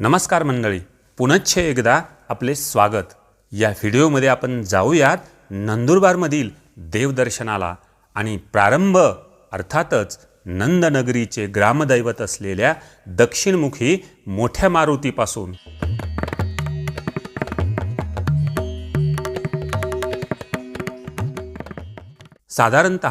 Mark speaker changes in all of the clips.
Speaker 1: नमस्कार मंडळी. पुनश्च एकदा आपले स्वागत. या व्हिडिओमध्ये आपण जाऊयात नंदुरबारमधील देवदर्शनाला आणि प्रारंभ अर्थातच नंदनगरीचे ग्रामदैवत असलेल्या दक्षिणमुखी मोठ्या मारुतीपासून. साधारणत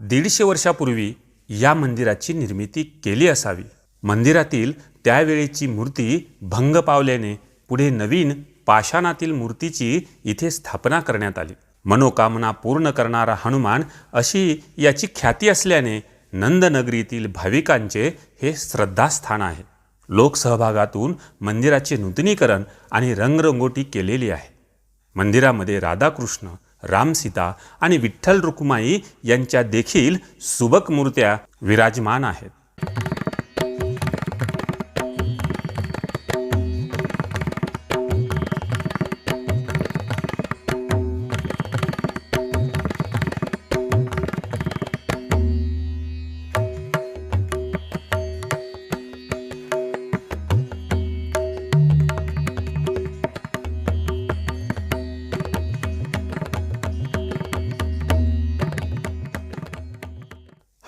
Speaker 1: दीडशे वर्षापूर्वी या मंदिराची निर्मिती केली असावी. मंदिरातील त्यावेळेची मूर्ती भंग पावल्याने पुढे नवीन पाषाणातील मूर्तीची इथे स्थापना करण्यात आली. मनोकामना पूर्ण करणारा हनुमान अशी याची ख्याती असल्याने नंदनगरीतील भाविकांचे हे श्रद्धास्थान आहे. लोकसहभागातून मंदिराचे नूतनीकरण आणि रंगरंगोटी केलेली आहे. मंदिरामध्ये राधाकृष्ण रामसीता आणि विठ्ठल रुक्माई यांच्या देखील सुबक मूर्त्या विराजमान आहेत.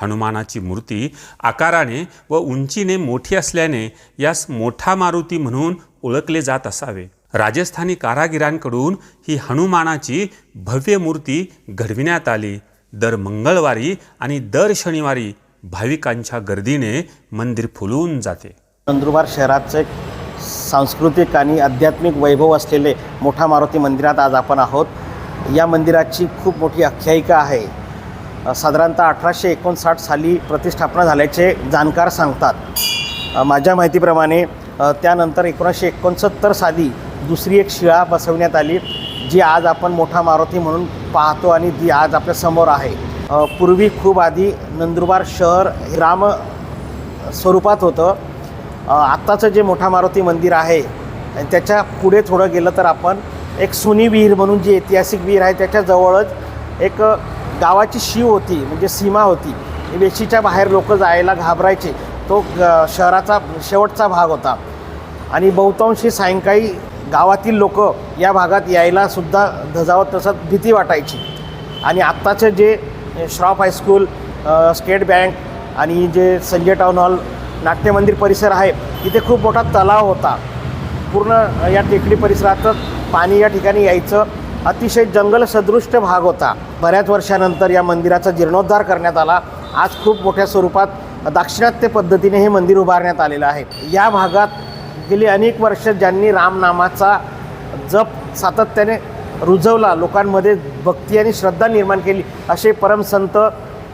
Speaker 1: हनुमानाची मूर्ती आकाराने व उंचीने मोठी असल्याने यास मोठा मारुती म्हणून ओळखले जात असावे. राजस्थानी कारागिरांकडून ही हनुमानाची भव्य मूर्ती घडविण्यात आली. दर मंगळवारी आणि दर शनिवारी भाविकांच्या गर्दीने मंदिर फुलून जाते.
Speaker 2: नंदुरबार शहराचे सांस्कृतिक आणि आध्यात्मिक वैभव असलेले मोठा मारुती मंदिरात आज आपण आहोत. या मंदिराची खूप मोठी आख्यायिका आहे. साधारणतः अठराशे एकोणसाठ साली प्रतिष्ठापना झाल्याचे जाणकार सांगतात. माझ्या माहितीप्रमाणे त्यानंतर एकोणीसशे एकोणसत्तर साली दुसरी एक शिळा बसवण्यात आली जी आज आपण मोठा मारुती म्हणून पाहतो आणि ती आज आपल्यासमोर आहे. पूर्वी खूप आधी नंदुरबार शहर हे राम स्वरूपात होतं. आत्ताचं जे मोठा मारुती मंदिर आहे त्याच्या पुढे थोडं गेलं तर आपण एक सुनी विहीर म्हणून जी ऐतिहासिक विहीर आहे त्याच्याजवळच एक गावाची शीव होती म्हणजे सीमा होती. वेशीच्या बाहेर लोक जायला घाबरायचे. तो शहराचा शेवटचा भाग होता. आणि बहुतांशी सायंकाळी गावातील लोक या भागात यायला सुद्धा धजावत तसं भीती वाटायची. आणि आत्ताचे जे श्रॉफ हायस्कूल स्टेट बँक आणि जे संजय टाऊन हॉल नाट्यमंदिर परिसर आहे तिथे खूप मोठा तलाव होता. पूर्ण या टेकडी परिसरातच पाणी या ठिकाणी यायचं. अतिशय जंगलसदृष्ट भाग होता. बऱ्याच वर्षानंतर या मंदिराचा जीर्णोद्धार करण्यात आला. आज खूप मोठ्या स्वरूपात दाक्षिणात्य पद्धतीने हे मंदिर उभारण्यात आलेलं आहे. या भागात गेली अनेक वर्ष ज्यांनी रामनामाचा जप सातत्याने रुजवला लोकांमध्ये भक्ती आणि श्रद्धा निर्माण केली असे परमसंत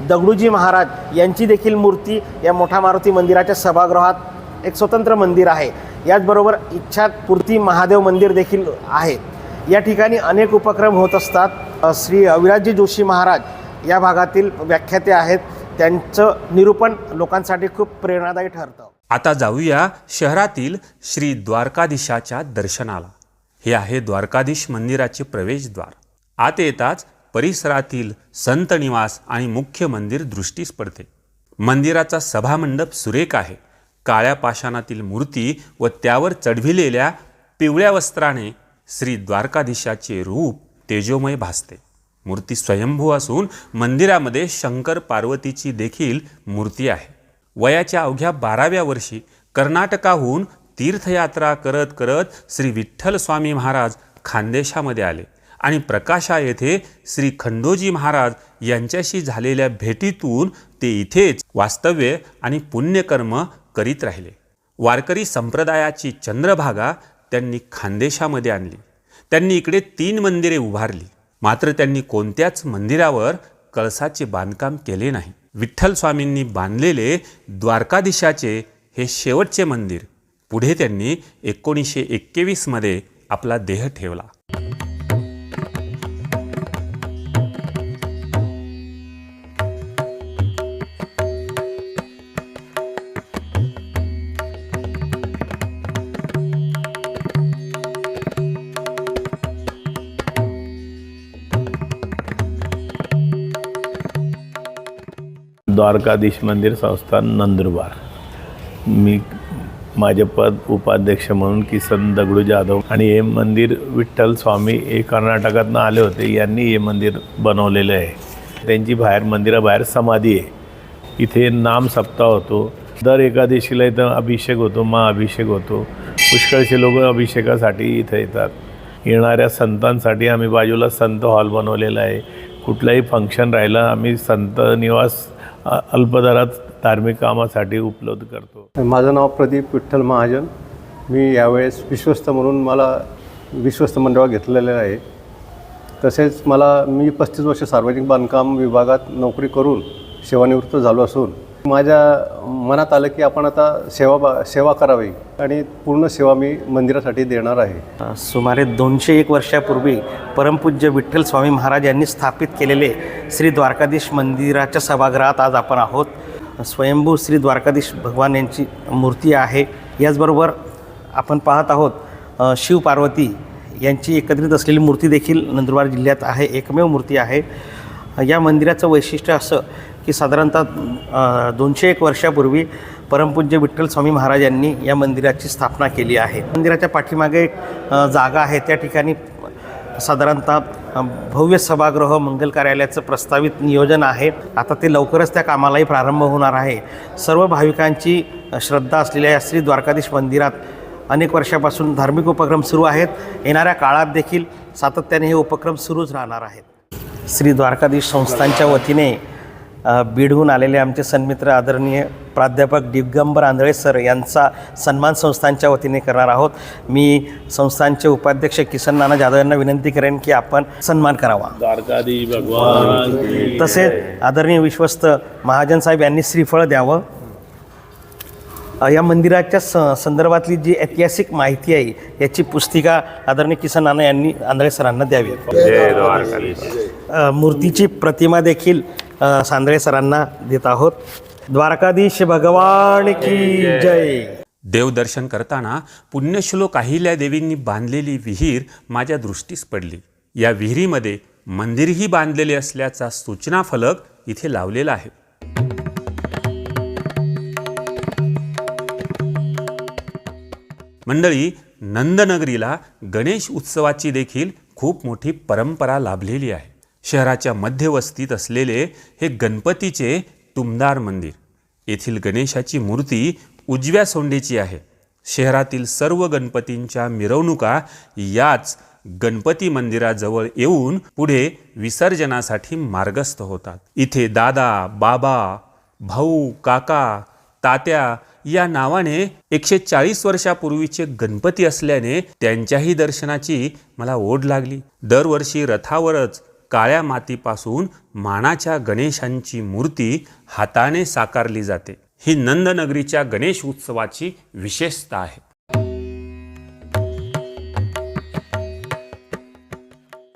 Speaker 2: दगडूजी महाराज यांची देखील मूर्ती या मोठा मारुती मंदिराच्या सभागृहात एक स्वतंत्र मंदिर आहे. याचबरोबर इच्छापूर्ती महादेव मंदिर देखील आहे. या ठिकाणी अनेक उपक्रम होत असतात. श्री अविराजी जोशी महाराज या भागातील व्याख्याते आहेत. त्यांचं निरूपण लोकांसाठी खूप प्रेरणादायी ठरतं.
Speaker 1: आता जाऊया शहरातील श्री द्वारकाधीशाच्या दर्शनाला. हे आहे द्वारकाधीश मंदिराचे प्रवेशद्वार. आत येताच परिसरातील संत निवास आणि मुख्य मंदिर दृष्टीस पडते. मंदिराचा सभामंडप सुरेख आहे. काळ्या पाषाणातील मूर्ती व त्यावर चढविलेल्या पिवळ्या वस्त्राने श्री द्वारकाधीशाचे रूप तेजोमय भासते. मूर्ती स्वयंभू असून मंदिरामध्ये शंकर पार्वतीची देखील मूर्ती आहे. वयाच्या अवघ्या बाराव्या वर्षी कर्नाटकाहून तीर्थयात्रा करत करत श्री विठ्ठल स्वामी महाराज खानदेशामध्ये आले आणि प्रकाशा येथे श्री खंडोजी महाराज यांच्याशी झालेल्या भेटीतून ते इथेच वास्तव्य आणि पुण्यकर्म करीत राहिले. वारकरी संप्रदायाची चंद्रभागा त्यांनी खानदेशामध्ये आणली. त्यांनी इकडे तीन मंदिरे उभारली. मात्र त्यांनी कोणत्याच मंदिरावर कळसाचे बांधकाम केले नाही. विठ्ठल स्वामींनी बांधलेले द्वारकाधीशाचे हे शेवटचे मंदिर. पुढे त्यांनी एकोणीसशे एक्केवीसमध्ये आपला देह ठेवला.
Speaker 3: द्वारकाधीश मंदिर संस्थान नंदुरबार. मी माझे पद उपाध्यक्ष म्हणून किसन दगडू जाधव आणि हे मंदिर विठ्ठल स्वामी हे कर्नाटकातनं आले होते. यांनी हे मंदिर बनवलेलं आहे. त्यांची बाहेर मंदिराबाहेर समाधी आहे. इथे नाम सप्ताह होतो. दर एकादशीला इथं अभिषेक होतो महाअभिषेक होतो. पुष्कळचे लोक अभिषेकासाठी इथं येतात. येणाऱ्या संतांसाठी आम्ही बाजूला संत हॉल बनवलेला आहे. कुठलंही फंक्शन राहिलं आम्ही संत निवास अल्पदरात धार्मिक कामासाठी उपलब्ध करतो.
Speaker 4: माझं नाव प्रदीप विठ्ठल महाजन. मी यावेळेस विश्वस्त म्हणून मला विश्वस्त मंडळात घेतलेलं आहे. तसेच मला मी पस्तीस वर्ष सार्वजनिक बांधकाम विभागात नोकरी करून सेवानिवृत्त झालो असून माझ्या मनात आलं की आपण आता सेवा बा सेवा करावी आणि पूर्ण सेवा मी मंदिरासाठी देणार आहे.
Speaker 2: सुमारे दोनशे एक वर्षापूर्वी परमपूज्य विठ्ठल स्वामी महाराज यांनी स्थापित केलेले श्री द्वारकाधीश मंदिराच्या सभागृहात आज आपण आहोत. स्वयंभू श्री द्वारकाधीश भगवान यांची मूर्ती आहे. याचबरोबर आपण पाहत आहोत शिवपार्वती शिव पार्वती यांची एकत्रित असलेली मूर्ती देखील नंदुरबार जिल्ह्यात आहे एकमेव मूर्ती आहे. या मंदिराचं वैशिष्ट्य असं की साधारणतः दोनशे एक वर्षापूर्वी परमपूज्य विठ्ठल स्वामी महाराज यांनी या मंदिराची स्थापना केली आहे. मंदिराच्या पाठीमागे एक जागा आहे. त्या ठिकाणी साधारणतः भव्य सभागृह मंगल कार्यालयाचं प्रस्तावित नियोजन आहे. आता ते लवकरच त्या कामालाही प्रारंभ होणार आहे. सर्व भाविकांची श्रद्धा असलेल्या या श्री द्वारकाधीश मंदिरात अनेक वर्षापासून धार्मिक उपक्रम सुरू आहेत. येणाऱ्या काळात देखील सातत्याने हे उपक्रम सुरूच राहणार आहेत. श्री द्वारकाधीश संस्थांच्या वतीने बीडहून आलेले आमचे सन्मित्र आदरणीय प्राध्यापक दिगंबर आंधळे सर यांचा सन्मान संस्थांच्या वतीने करणार आहोत. मी संस्थांचे उपाध्यक्ष किसन नाना जाधव यांना विनंती करेन की आपण सन्मान करावा. तसेच आदरणीय विश्वस्त महाजन साहेब यांनी श्रीफळ द्यावं. या मंदिराच्या स संदर्भातली जी ऐतिहासिक माहिती आहे याची पुस्तिका आदरणीय किसन नाना यांनी आंधळे सरांना द्यावी. मूर्तीची प्रतिमा देखील सांद्रे सरांना देत आहोत. द्वारकाधीश भगवान की जय.
Speaker 1: देवदर्शन करताना पुण्यश्लोक अहिल्या देवींनी बांधलेली विहीर माझ्या दृष्टीस पडली. या विहिरीमध्ये मंदिरही बांधलेले असल्याचा सूचना फलक इथे लावलेला आहे. मंडळी नंदनगरीला गणेश उत्सवाची देखील खूप मोठी परंपरा लाभलेली आहे. शहराच्या मध्यवस्तीत असलेले हे गणपतीचे तुमदार मंदिर. येथील गणेशाची मूर्ती उजव्या सोंडेची आहे. शहरातील सर्व गणपतींच्या मिरवणुका याच गणपती मंदिराजवळ येऊन पुढे विसर्जनासाठी मार्गस्थ होतात. इथे दादा बाबा भाऊ काका तात्या या नावाने एकशे चाळीस वर्षापूर्वीचे गणपती असल्याने त्यांच्याही दर्शनाची मला ओढ लागली. दरवर्षी रथावरच काळ्या मातीपासून मानाच्या गणेशांची मूर्ती हाताने साकारली जाते. ही नंदनगरीच्या गणेश उत्सवाची विशेषता आहे.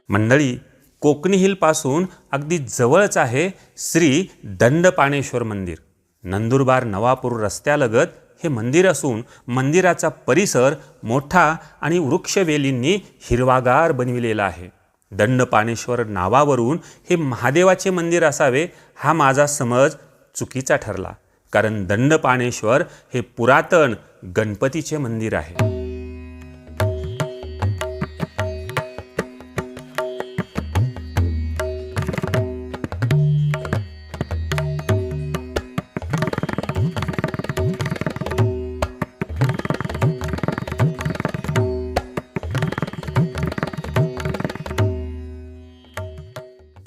Speaker 1: मंडळी कोकणी हिलपासून अगदी जवळच आहे श्री दंडपाणेश्वर मंदिर. नंदुरबार नवापूर रस्त्यालगत हे मंदिर असून मंदिराचा परिसर मोठा आणि वृक्षवेलींनी हिरवागार बनविलेला आहे. दंडपाणेश्वर नावावरून हे महादेवाचे मंदिर असावे हा माझा समज चुकीचा ठरला. कारण दंडपाणेश्वर हे पुरातन गणपतीचे मंदिर आहे.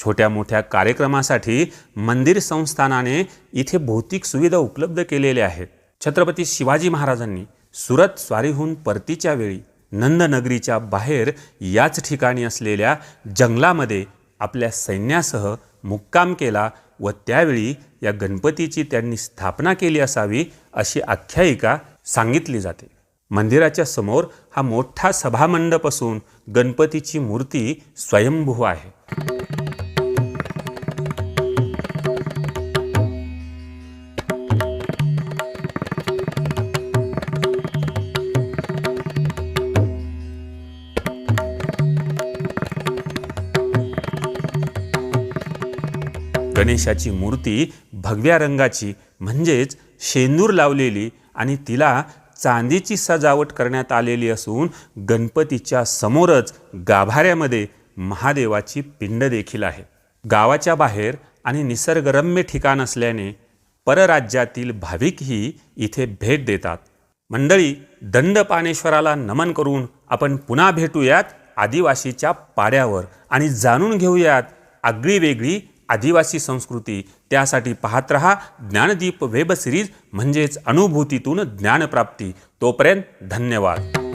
Speaker 1: छोट्या मोठ्या कार्यक्रमासाठी मंदिर संस्थानाने इथे भौतिक सुविधा उपलब्ध केलेल्या आहेत छत्रपती शिवाजी महाराजांनी सुरत स्वारीहून परतीच्या वेळी नंदनगरीच्या बाहेर याच ठिकाणी असलेल्या जंगलामध्ये आपल्या सैन्यासह मुक्काम केला व त्यावेळी या गणपतीची त्यांनी स्थापना केली असावी अशी आख्यायिका सांगितली जाते. मंदिराच्या समोर हा मोठा सभामंडप असून गणपतीची मूर्ती स्वयंभू आहे. गणेशाची मूर्ती भगव्या रंगाची म्हणजेच शेंदूर लावलेली आणि तिला चांदीची सजावट करण्यात आलेली असून गणपतीच्या समोरच गाभाऱ्यामध्ये महादेवाची पिंड देखील आहे. गावाच्या बाहेर आणि निसर्गरम्य ठिकाण असल्याने परराज्यातील भाविकही इथे भेट देतात. मंडळी दंडपानेश्वराला नमन करून आपण पुन्हा भेटूयात आदिवासीच्या पाड्यावर आणि जाणून घेऊयात आगळी वेगळी आदिवासी संस्कृती त्यासाठी पाहत रहा ज्ञानदीप वेब सिरीज म्हणजेच अनुभूतीतून ज्ञानप्राप्ती. तोपर्यंत धन्यवाद.